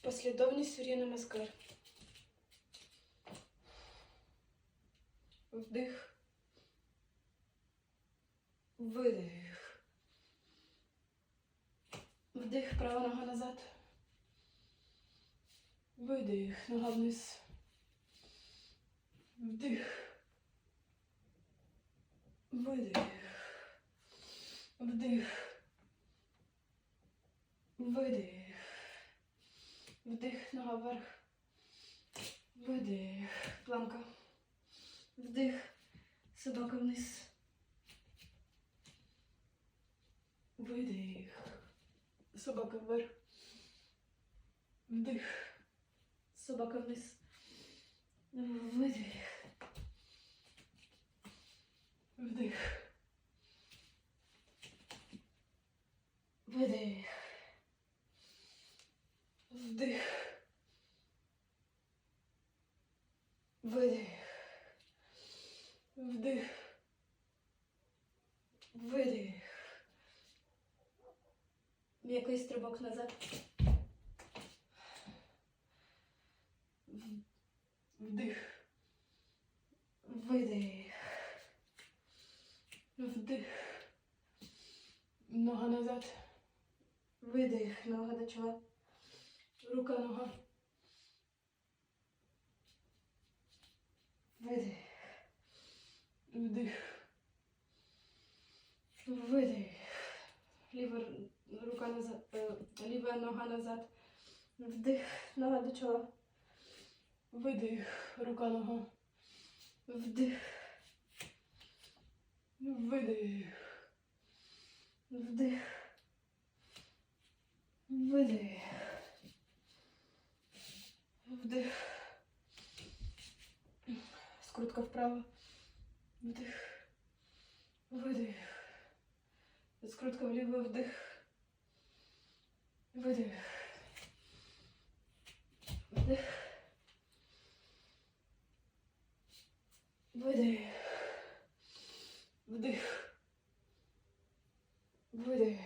Послідовність Сур'я Намаскар. Вдих. Видих. Вдих, права нога назад. Видих, нога вниз. Вдих. Видих. Вдих. Видих. Вдих, нога вверх. Видих. Планка. Вдих. Собака вниз. Видих. Собака вверх. Вдих. Собака вниз. Видих. Вдих. Видих. Вдих. Видих. Вдих. Видих. М'який стрибок назад. Вдих. Видих. Вдих. Нога назад. Видих. Нога до чола. Рука, нога. Видих. Вдих. Видих. Ліва рука назад. е, Ліва нога назад. Вдих. Нога до чола. Видих. Рука, нога. Вдих. Видих. Вдих. Видих. Вдих. Скрутка вправо. Вдих. Выдох. Раскрутка влево, вдох. Выдох. Вдох. Выдох. Вдох. Выдох.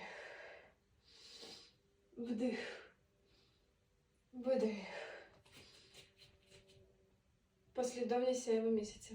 Вдох. Выдох. Последовательность его месяца.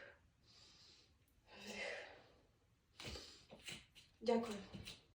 Дякую.